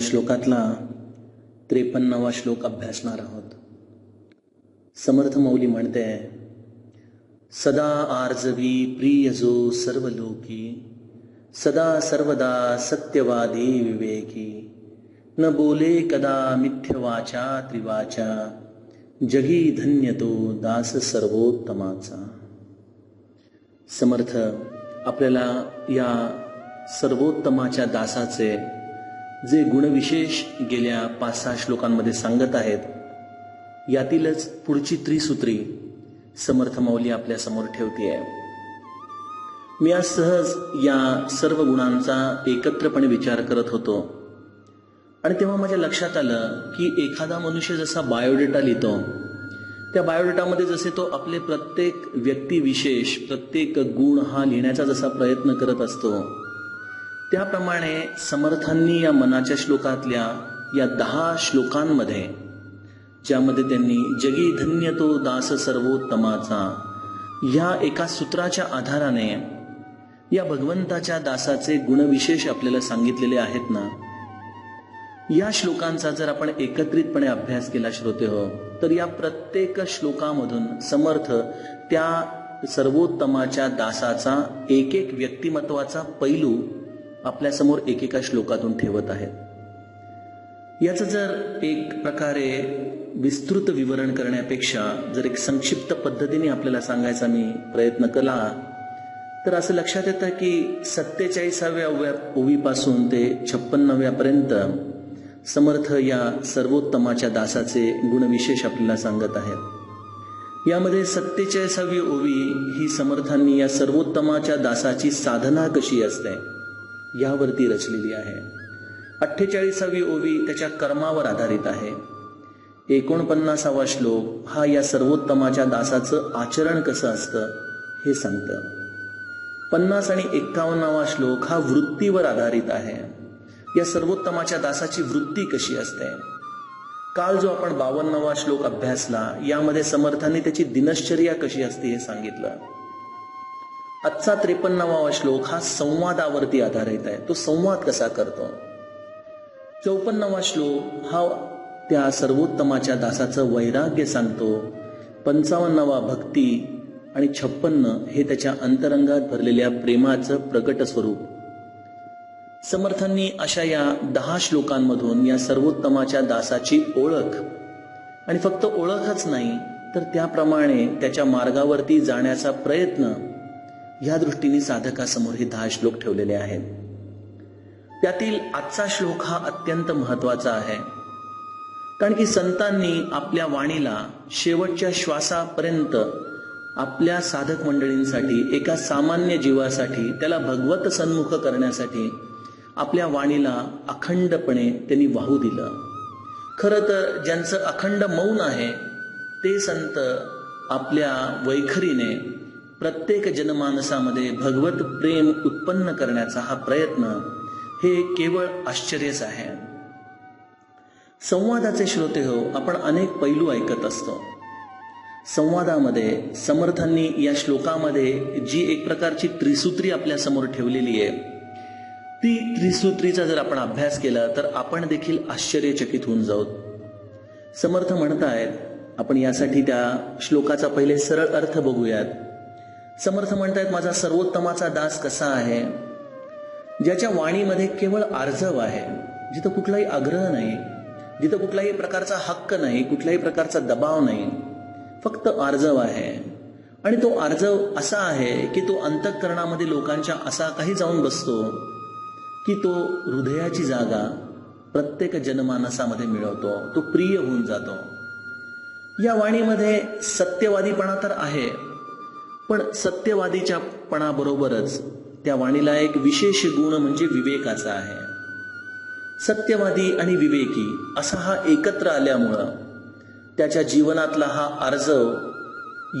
आजच्या श्लोकातला त्रेपन्नावा श्लोक अभ्यासणार आहोत. समर्थ मौली म्हणते सदा आर्जवी प्रिय जो सर्व लोकी सदा सर्वदा सत्यवादी विवेकी न बोले कदा मिथ्यवाचा त्रिवाचा जगी धन्य तो दास सर्वोत्तमाचा. समर्थ आपल्याला या सर्वोत्तमाच्या दासाचे जे गुणविशेष गेल्या पाच सहा श्लोकांमध्ये सांगत आहेत यातीलच पुढची त्रिसूत्री समर्थ माऊली आपल्यासमोर ठेवते आहे मी आज सहज या सर्व गुणांचा एकत्रपणे विचार करत होतो. आणि तेव्हा माझ्या लक्षात आलं की एखादा मनुष्य जसा बायोडेटा लिहितो त्या बायोडेटामध्ये जसे तो आपले प्रत्येक व्यक्तिविशेष प्रत्येक गुण हा लिहिण्याचा जसा प्रयत्न करत असतो त्याप्रमाणे समर्थांनी या मनाच्या श्लोकातल्या या दहा श्लोकांमध्ये ज्यामध्ये त्यांनी जगी धन्य तो दास सर्वोत्तमाचा या एका सूत्राच्या आधाराने या भगवंताच्या दासाचे गुणविशेष आपल्याला सांगितलेले आहेत ना? या श्लोकांचा जर आपण एकत्रितपणे अभ्यास केला श्रोते हो तर या प्रत्येक श्लोकामधून समर्थ त्या सर्वोत्तमाच्या दासाचा एक एक व्यक्तिमत्वाचा पैलू आपल्यासमोर एकेका श्लोकातून ठेवत आहेत. याचं जर एक प्रकारे विस्तृत विवरण करण्यापेक्षा जर एक संक्षिप्त पद्धतीने आपल्याला सांगायचा मी प्रयत्न केला तर असं लक्षात येतं की सत्तेचाळीसाव्या ओवीपासून ते छप्पन्नाव्यापर्यंत समर्थ या सर्वोत्तमाच्या दासाचे गुणविशेष आपल्याला सांगत आहेत. यामध्ये सत्तेचाळीसावी ओवी ही समर्थांनी या सर्वोत्तमाच्या दासाची साधना कशी असते? यावरती रचलेली आहे. अठ्ठेचाळीसावी ओवी त्याच्या कर्मावर आधारित आहे. एकोणपन्नासावा श्लोक हा या सर्वोत्तमाच्या दासाचं आचरण कसं असतं हे सांगतं. पन्नास आणि एक्कावन्नावा श्लोक हा वृत्तीवर आधारित आहे. या सर्वोत्तमाच्या दासाची वृत्ती कशी असते? काल जो आपण बावन्नावा श्लोक अभ्यासला यामध्ये समर्थांनी त्याची दिनश्चर्या कशी असते हे सांगितलं. आजचा त्रेपन्नावा श्लोक हा संवादावरती आधारित आहे. तो संवाद कसा करतो? चौपन्नावा श्लोक हा त्या सर्वोत्तमाच्या दासाचं वैराग्य सांगतो. पंचावन्नावा भक्ती आणि छप्पन्न हे त्याच्या अंतरंगात भरलेल्या प्रेमाचं प्रकट स्वरूप. समर्थांनी अशा या दहा श्लोकांमधून या सर्वोत्तमाच्या दासाची ओळख आणि फक्त ओळखच नाही तर त्याप्रमाणे त्याच्या मार्गावरती जाण्याचा प्रयत्न या दृष्टीने साधकासमोर हे दहा श्लोक ठेवलेले आहेत. त्यातील आजचा श्लोक हा अत्यंत महत्त्वाचा आहे. कारण की संतांनी आपल्या वाणीला शेवटच्या श्वासापर्यंत आपल्या साधक मंडळींसाठी एका सामान्य जीवासाठी त्याला भगवत सन्मुख करण्यासाठी आपल्या वाणीला अखंडपणे त्यांनी वाहू दिलं. खरं तर ज्यांचं अखंड मौन आहे ते संत आपल्या वैखरीने प्रत्येक जनमानसामध्ये भगवत प्रेम उत्पन्न करण्याचा हा प्रयत्न हे केवळ आश्चर्यच आहे. संवादाचे श्रोते हो आपण अनेक पैलू ऐकत असतो. संवादामध्ये समर्थांनी या श्लोकामध्ये जी एक प्रकारची त्रिसूत्री आपल्यासमोर ठेवलेली आहे ती त्रिसूत्रीचा जर आपण अभ्यास केला तर आपण देखील आश्चर्यचकित होऊन जाऊ. समर्थ म्हणतायत आपण यासाठी त्या श्लोकाचा पहिले सरळ अर्थ बघूयात. समर्थ म्हणतायत माझा सर्वोत्तमाचा दास कसा आहे? ज्याच्या वाणीमध्ये केवळ आर्जव आहे जिथं कुठलाही आग्रह नाही जिथं कुठलाही प्रकारचा हक्क नाही कुठल्याही प्रकारचा दबाव नाही फक्त आर्जव आहे. आणि तो आर्जव असा आहे की तो अंतःकरणामध्ये लोकांच्या असा काही जाऊन बसतो की तो हृदयाची जागा प्रत्येक जनमानसामध्ये मिळवतो तो प्रिय होऊन जातो. या वाणीमध्ये सत्यवादीपणा तर आहे पण सत्यवादीच्या पणाबरोबरच त्या वाणीला एक विशेष गुण म्हणजे विवेकाचा आहे. सत्यवादी आणि विवेकी असा हा एकत्र आल्यामुळं त्याच्या जीवनातला हा आर्जव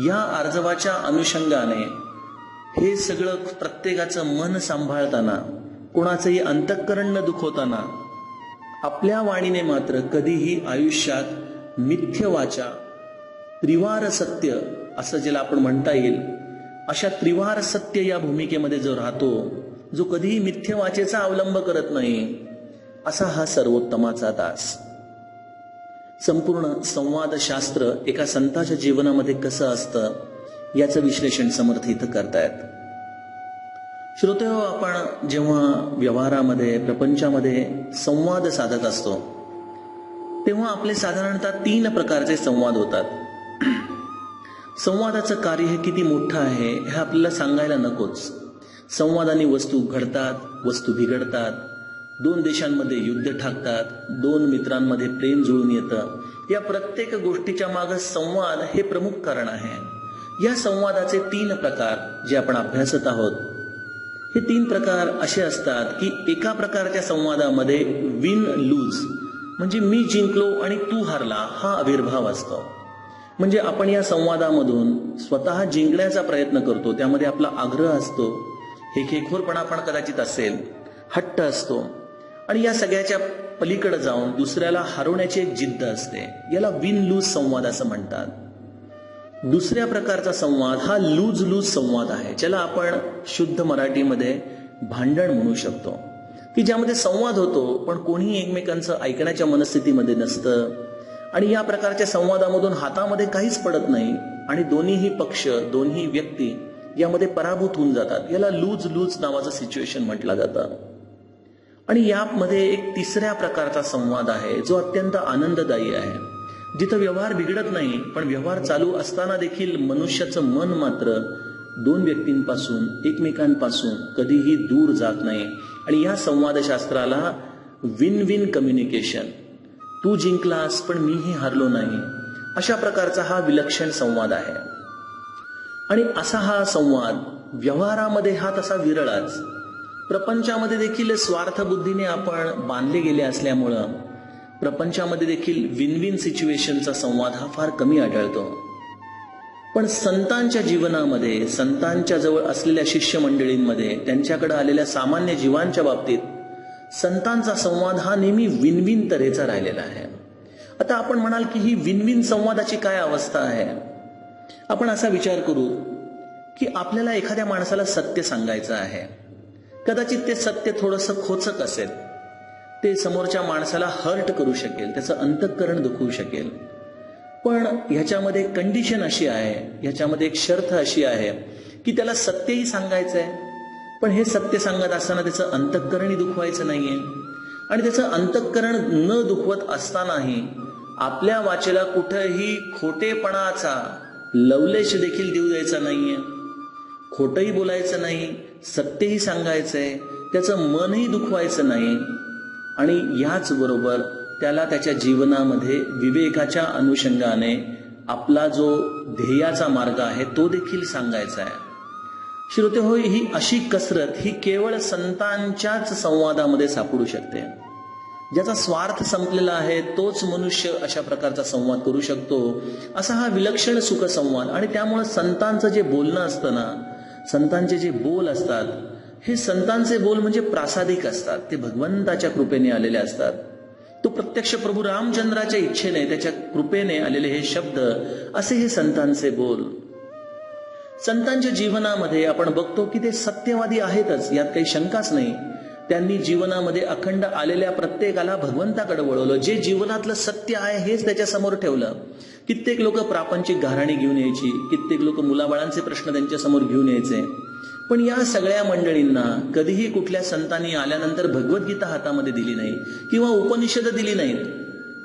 या आर्जवाच्या अनुषंगाने हे सगळं प्रत्येकाचं मन सांभाळताना कोणाचंही अंतःकरण न दुखवताना आपल्या वाणीने मात्र कधीही आयुष्यात मिथ्य वाचा त्रिवार सत्य असं ज्याला आपण म्हणता येईल अशा त्रिवार सत्य या भूमिकेमध्ये जो राहतो जो कधीही मिथ्य वाचेचा अवलंब करत नाही असा हा सर्वोत्तमाचा दास. संपूर्ण संवादशास्त्र एका संताच्या जीवनामध्ये कसं असतं याचं विश्लेषण समर्थ इथं करतायत. श्रोते हो आपण जेव्हा व्यवहारामध्ये प्रपंचामध्ये संवाद साधत असतो तेव्हा आपले साधारणतः तीन प्रकारचे संवाद होतात. संवादाचं कार्य हे किती मोठं आहे हे आपल्याला सांगायला नकोच. संवादाने वस्तू घडतात वस्तू बिघडतात. दोन देशांमध्ये युद्ध ठाकतात दोन मित्रांमध्ये प्रेम जुळून येतं. या प्रत्येक गोष्टीच्या मागे संवाद हे प्रमुख कारण आहे. या संवादाचे तीन प्रकार जे आपण अभ्यासत आहोत हे तीन प्रकार असे असतात की एका प्रकारच्या संवादामध्ये विन लूज म्हणजे मी जिंकलो आणि तू हारला हा आविर्भाव असतो. म्हणजे आपण या संवादामधून स्वतः जिंकण्याचा प्रयत्न करतो त्यामध्ये आपला आग्रह असतो हे खेखोरपणा पण कदाचित असेल हट्ट असतो. आणि या सगळ्याच्या पलीकडे जाऊन दुसऱ्याला हरवण्याची एक जिद्द असते. याला विन लूज संवाद असं म्हणतात. दुसऱ्या प्रकारचा संवाद हा लूज लूज संवाद आहे ज्याला आपण शुद्ध मराठीमध्ये भांडण म्हणू शकतो. की ज्यामध्ये संवाद होतो पण कोणीही एकमेकांचं ऐकण्याच्या मनस्थितीमध्ये नसतं आणि या प्रकारच्या संवादामधून हातामध्ये काहीच पडत नाही आणि दोन्हीही पक्ष दोन्ही व्यक्ती यामध्ये पराभूत होऊन जातात. याला लूज लूज नावाचं सिच्युएशन म्हटलं जातं. आणि यामध्ये एक तिसऱ्या प्रकारचा संवाद आहे जो अत्यंत आनंददायी आहे. जिथं व्यवहार बिघडत नाही पण व्यवहार चालू असताना देखील मनुष्याचं मन मात्र दोन व्यक्तींपासून एकमेकांपासून कधीही दूर जात नाही. आणि या संवादशास्त्राला विन विन कम्युनिकेशन तू जिंकलास पण मीही हारलो नाही. अशा प्रकारचा हा विलक्षण संवाद आहे. आणि असा हा संवाद व्यवहारामध्ये हा तसा विरळाच. प्रपंचामध्ये देखील स्वार्थ बुद्धीने आपण बांधले गेले असल्यामुळं प्रपंचामध्ये देखील विन विन सिच्युएशनचा संवाद हा फार कमी आढळतो. पण संतांच्या जीवनामध्ये संतांच्या जवळ असलेल्या शिष्यमंडळींमध्ये त्यांच्याकडे आलेल्या सामान्य जीवांच्या बाबतीत संतांचा संवाद हा नेहमी विनविन तऱ्हेचा राहिलेला आहे. आता आपण म्हणाल की ही विनविन संवादाची काय अवस्था आहे? आपण असा विचार करू की आपल्याला एखाद्या माणसाला सत्य सांगायचं आहे. कदाचित ते सत्य थोडंसं खोचक असेल. ते समोरच्या माणसाला हर्ट करू शकेल त्याचं अंतःकरण दुखवू शकेल. पण ह्याच्यामध्ये कंडिशन अशी आहे ह्याच्यामध्ये एक शर्त अशी आहे की त्याला सत्यही सांगायचं आहे पण हे सत्य सांगत असताना त्याचं अंतःकरणही दुखवायचं नाहीये. आणि त्याचं अंतःकरण न दुखवत असतानाही आपल्या वाचेला कुठंही खोटेपणाचा लवलेश देखील देऊ द्यायचा नाहीये. खोटंही बोलायचं नाही सत्यही सांगायचंय त्याचं मनही दुखवायचं नाही. आणि याच बरोबर त्याला त्याच्या जीवनामध्ये विवेकाच्या अनुषंगाने आपला जो ध्येयाचा मार्ग आहे तो देखील सांगायचा आहे. श्रोते होय ही अशी कसरत ही केवळ संतांच्याच संवादामध्ये सापडू शकते. ज्याचा स्वार्थ संपलेला आहे तोच मनुष्य अशा प्रकारचा संवाद करू शकतो. असा हा विलक्षण सुख संवाद. आणि त्यामुळे संतांचं जे बोलणं असतं ना संतांचे जे बोल असतात हे संतांचे बोल म्हणजे प्रासादिक असतात. ते भगवंताच्या कृपेने आलेले असतात. तो प्रत्यक्ष प्रभू रामचंद्राच्या इच्छेने त्याच्या कृपेने आलेले हे शब्द असे हे संतांचे बोल. संतांच्या जीवनामध्ये आपण बघतो की ते सत्यवादी आहेतच यात काही शंकाच नाही. त्यांनी जीवनामध्ये अखंड आलेल्या प्रत्येकाला भगवंताकडे वळवलं. जे जीवनातलं सत्य आहे हेच त्याच्यासमोर ठेवलं. कित्येक लोक प्रापंचिक घाराणी घेऊन यायची कित्येक लोक मुलाबाळांचे प्रश्न त्यांच्यासमोर घेऊन यायचे. पण या सगळ्या मंडळींना कधीही कुठल्या संतांनी आल्यानंतर भगवद्गीता हातामध्ये दिली नाही किंवा उपनिषद दिली नाहीत.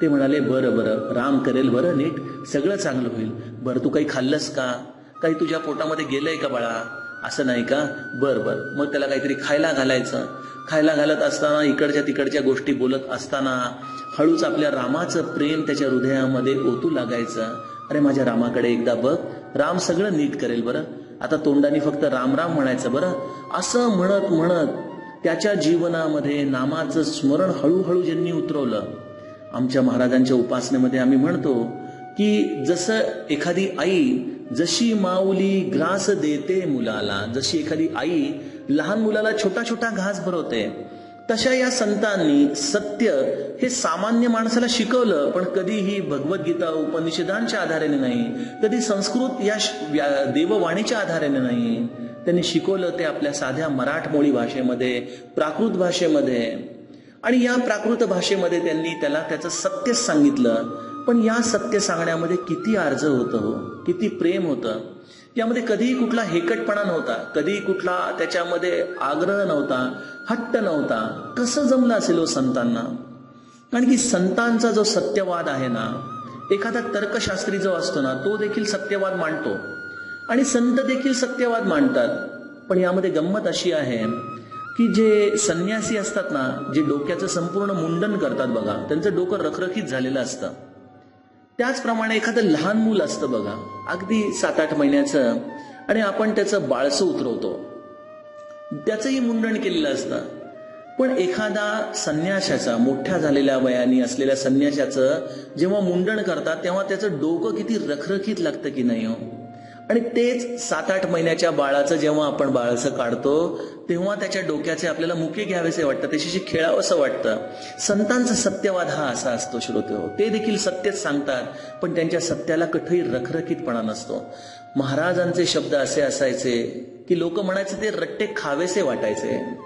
ते म्हणाले बरं बरं राम करेल बरं नीट सगळं चांगलं होईल. बरं तू काही खाल्लंस का? काही तुझ्या पोटामध्ये गेलंय का बाळा? असं नाही का? बर बर. मग त्याला काहीतरी खायला घालायचं. खायला घालत असताना इकडच्या तिकडच्या गोष्टी बोलत असताना हळूच आपल्या रामाचं प्रेम त्याच्या हृदयामध्ये ओतू लागायचं. अरे माझ्या रामाकडे एकदा बघ. राम सगळं नीट करेल बरं. आता तोंडाने फक्त राम राम म्हणायचं बरं. असं म्हणत म्हणत त्याच्या जीवनामध्ये नामाचं स्मरण हळूहळू ज्यांनी उतरवलं आमच्या महाराजांच्या उपासनेमध्ये आम्ही म्हणतो की जसं एखादी आई जशी माऊली ग्रास देते मुलाला जशी एखादी आई लहान मुलाला छोटा छोटा घास भरवते तशा या संतांनी सत्य हे सामान्य माणसाला शिकवलं पण कधीही भगवद्गीता उपनिषदांच्या आधाराने नाही कधी संस्कृत या देववाणीच्या आधाराने नाही. त्यांनी शिकवलं ते आपल्या साध्या मराठमोळी भाषेमध्ये प्राकृत भाषेमध्ये. आणि या प्राकृत भाषेमध्ये त्यांनी त्याला त्याचं सत्य सांगितलं. पण या सत्य सांगण्यामध्ये किती अर्ज होतं हो? किती प्रेम होतं? यामध्ये कधीही कुठला हेकटपणा नव्हता. कधी कुठला त्याच्यामध्ये आग्रह नव्हता हट्ट नव्हता. कसं जमलं असेल हो संतांना? कारण की संतांचा जो सत्यवाद आहे ना एखादा तर्कशास्त्री जो असतो ना तो देखील सत्यवाद मांडतो. आणि संत देखील सत्यवाद मांडतात. पण यामध्ये गंमत अशी आहे की जे संन्यासी असतात ना जे डोक्याचं संपूर्ण मुंडन करतात बघा त्यांचं डोकं रखरखीत झालेलं असतं. त्याचप्रमाणे एखादं लहान मूल असतं बघा. अगदी सात आठ महिन्याचं आणि आपण त्याचं बाळसं उतरवतो. त्याचंही मुंडण केलेलं असतं. पण एखादा संन्याशाचा मोठ्या झालेल्या वयाने असलेल्या संन्याशाचं जेव्हा मुंडण करतात तेव्हा त्याचं डोकं किती रखरखीत लागतं की नाही हो? आणि तेच सात आठ महिन्याच्या बाळाचं जेव्हा आपण बाळाचं काढतो तेव्हा त्याच्या डोक्याचे आपल्याला मुके घ्यावेसे वाटतं त्याच्याशी खेळावंसं वाटतं. संतांचा सत्यवाद हा असा असतो श्रोते हो ते देखील सत्यच सांगतात पण त्यांच्या सत्याला कठही रखरखीतपणा नसतो. महाराजांचे शब्द असे असायचे की लोक म्हणायचे ते रट्टे खावेसे वाटायचे.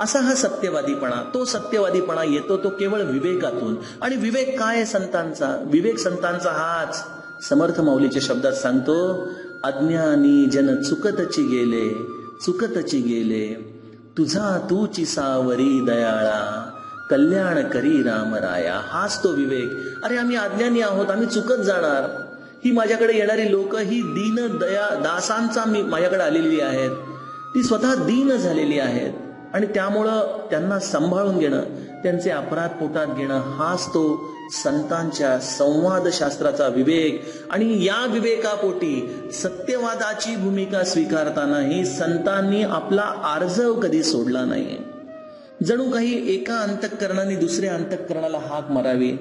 असा हा सत्यवादीपणा तो सत्यवादीपणा येतो तो केवळ विवेकातून. आणि विवेक काय संतांचा? विवेक संतांचा हाच. समर्थ माऊलीच्या शब्दात सांगतो अज्ञानी जन चुकतची गेले चुकतची गेले. तुझा तूची सावरी दयाळा कल्याण करी रामराया. हाच तो विवेक. अरे आम्ही अज्ञानी आहोत आम्ही चुकत जाणार. ही माझ्याकडे येणारी लोक ही दीन दया दासांचा मी माझ्याकडे आलेली आहेत. ती स्वतः दीन झालेली आहेत. आणि त्यामुळं त्यांना सांभाळून घेणं त्यांचे अपराध पोटात घेणं हाच तो संतांच्या संवाद शास्त्राचा विवेक. आणि या विवेकापोटी सत्यवादाची भूमिका स्वीकारतानाही संतांनी आपला आर्जव कधी सोडला नाही जणू काही एका अंतःकरणाने दुसऱ्या अंतःकरणाला हाक मारावी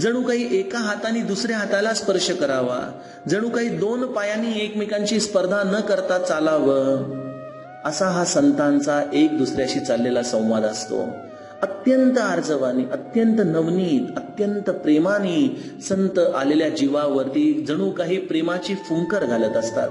जणू काही एका हाताने दुसऱ्या हाताला स्पर्श करावा जणू काही दोन पायांनी एकमेकांची स्पर्धा न करता चालावं असा हा संतांचा एक दुसऱ्याशी चाललेला संवाद असतो. अत्यंत आर्जवानी अत्यंत नवनीत अत्यंत प्रेमाने संत आलेल्या जीवावरती जणू काही प्रेमाची फुंकर घालत असतात.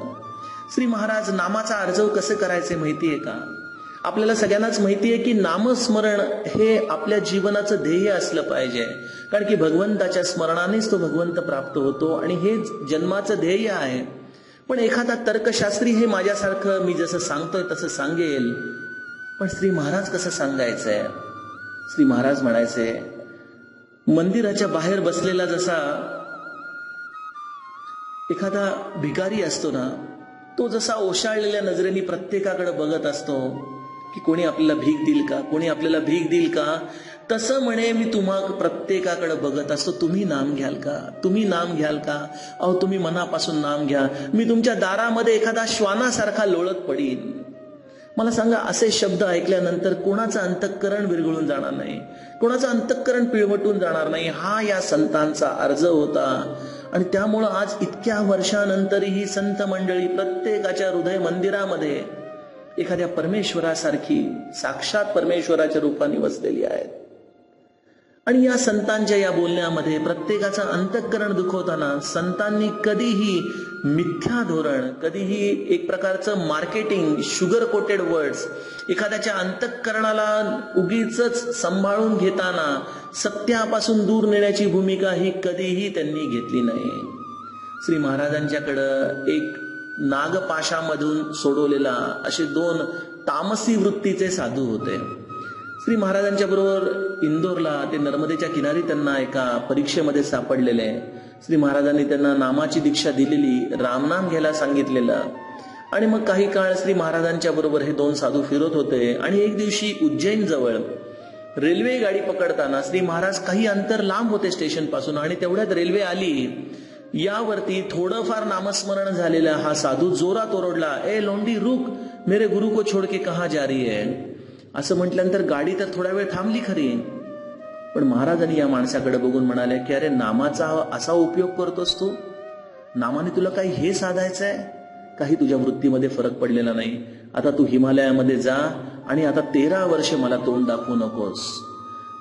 श्री महाराज नामाचा अर्जव कसं करायचे माहितीये का? आपल्याला सगळ्यांनाच माहिती आहे की नामस्मरण हे आपल्या जीवनाचं ध्येय असलं पाहिजे. कारण की भगवंताच्या स्मरणानेच तो भगवंत प्राप्त होतो आणि हे जन्माचं ध्येय आहे. पण एखादा तर्कशास्त्री हे माझ्यासारखं मी जसं सांगतोय तसं सांगेल. पण श्री महाराज कसं सांगायचंय? श्री महाराज म्हणायचे मंदिराच्या बाहेर बसलेला जसा एखादा भिकारी असतो ना तो जसा ओशाळलेल्या नजरेने प्रत्येकाकडे बघत असतो की कोणी आपल्याला भीक देईल का कोणी आपल्याला भीक देईल का तसं म्हणे मी तुम्हा प्रत्येकाकडे बघत असतो. तुम्ही नाम घ्याल का? तुम्ही नाम घ्याल का? अहो तुम्ही मनापासून नाम घ्या. मी तुमच्या दारामध्ये एखादा श्वानासारखा लोळत पडीन. मला सांगा असे शब्द ऐकल्यानंतर कोणाचं अंतःकरण विरघळून जाणार नाही? कोणाचं अंतःकरण पिळवटून जाणार नाही? हा या संतांचा अर्ज होता. आणि त्यामुळं आज इतक्या वर्षानंतरही संत मंडळी प्रत्येकाच्या हृदय मंदिरामध्ये एखाद्या परमेश्वरासारखी साक्षात परमेश्वराच्या रूपाने वसलेली आहेत. आणि या संतांच्या या बोलण्यामध्ये प्रत्येकाचं अंतःकरण दुखवताना संतांनी कधीही मिथ्या धोरण कधीही एक प्रकारचं मार्केटिंग शुगर कोटेड वर्ड्स एखाद्याच्या अंतःकरणाला उगीच सांभाळून घेताना सत्यापासून दूर नेण्याची भूमिका ही कधीही त्यांनी घेतली नाही. श्री महाराजांच्याकडं एक नागपाशामधून सोडवलेला असे दोन तामसी वृत्तीचे साधू होते. श्री महाराजांच्या बरोबर इंदोरला ते नर्मदेच्या किनारी त्यांना एका परीक्षेमध्ये सापडलेले. श्री महाराजांनी त्यांना नामाची दीक्षा दिलेली रामनाम घ्यायला सांगितलेलं. आणि मग काही काळ श्री महाराजांच्या बरोबर हे दोन साधू फिरत होते आणि एक दिवशी उज्जैन जवळ रेल्वे गाडी पकडताना श्री महाराज काही अंतर लांब होते स्टेशनपासून आणि तेवढ्यात रेल्वे आली. यावरती थोडंफार नामस्मरण झालेला हा साधू जोरात ओरडला ए लोंडी रुक. मेरे गुरु को छोड के कहा जा रही है? असं म्हटल्यानंतर गाडी तर थोडा वेळ थांबली खरी. पण महाराजांनी या माणसाकडे बघून म्हणाले की अरे नामाचा असा उपयोग करतोस तू? नामाने तुला काही हे साधायचं आहे काही तुझ्या वृत्तीमध्ये फरक पडलेला नाही. आता तू हिमालयामध्ये जा आणि आता तेरा वर्ष मला तोंड दाखवू नकोस.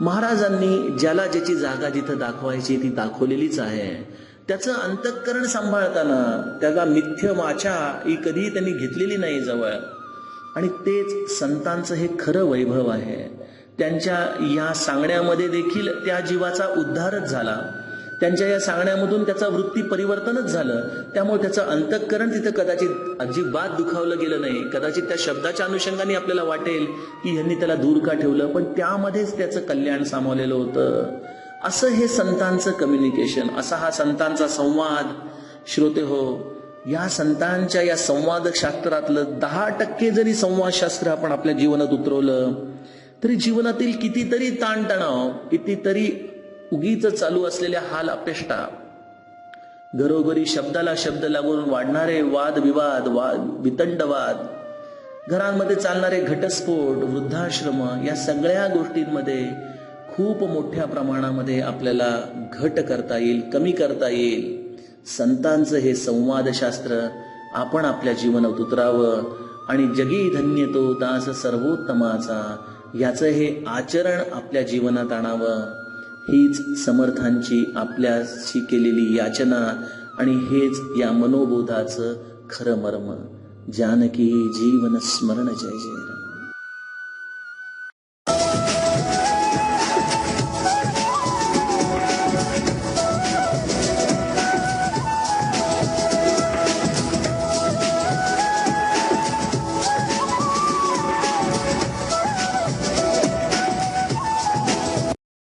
महाराजांनी ज्याला ज्याची जागा जिथं दाखवायची ती दाखवलेलीच आहे. त्याचं अंतःकरण सांभाळताना त्याचा मिथ्य वाचा ही कधीही त्यांनी घेतलेली नाही जवळ. आणि तेच संतांचं हे खरं वैभव आहे. त्यांच्या या सांगण्यामध्ये देखील त्या जीवाचा उद्धारच झाला. त्यांच्या या सांगण्यामधून त्याचा वृत्ती परिवर्तनच झालं. त्यामुळे त्याचं अंतःकरण तिथं कदाचित अजिबात दुखावलं गेलं नाही. कदाचित त्या शब्दाच्या अनुषंगाने आपल्याला वाटेल की यांनी त्याला दूर का ठेवलं पण त्यामध्येच त्याचं कल्याण सामावलेलं होतं. असं हे संतांचं कम्युनिकेशन असा हा संतांचा संवाद. श्रोते हो या संतांच्या या संवाद शास्त्रातलं दहा टक्के जरी संवाद शास्त्र आपण आपल्या जीवनात उतरवलं तरी जीवनातील कितीतरी ताणतणाव कितीतरी उगीच चालू असलेल्या हाल अपेष्टा घरोघरी शब्दाला शब्द लागून वाढणारे वादविवाद वाद वितंडवाद घरांमध्ये चालणारे घटस्फोट वृद्धाश्रम या सगळ्या गोष्टींमध्ये खूप मोठ्या प्रमाणामध्ये आपल्याला घट करता येईल कमी करता येईल. संतांचं हे संवादशास्त्र आपण आपल्या जीवनात उतरावं आणि जगी धन्य तो दास सर्वोत्तमाचा याचं हे आचरण आपल्या जीवनात आणावं हीच समर्थांची आपल्याशी केलेली याचना आणि हेच या मनोबोधाचं खरं मर्म. जानकी जीवन स्मरण जय जय राम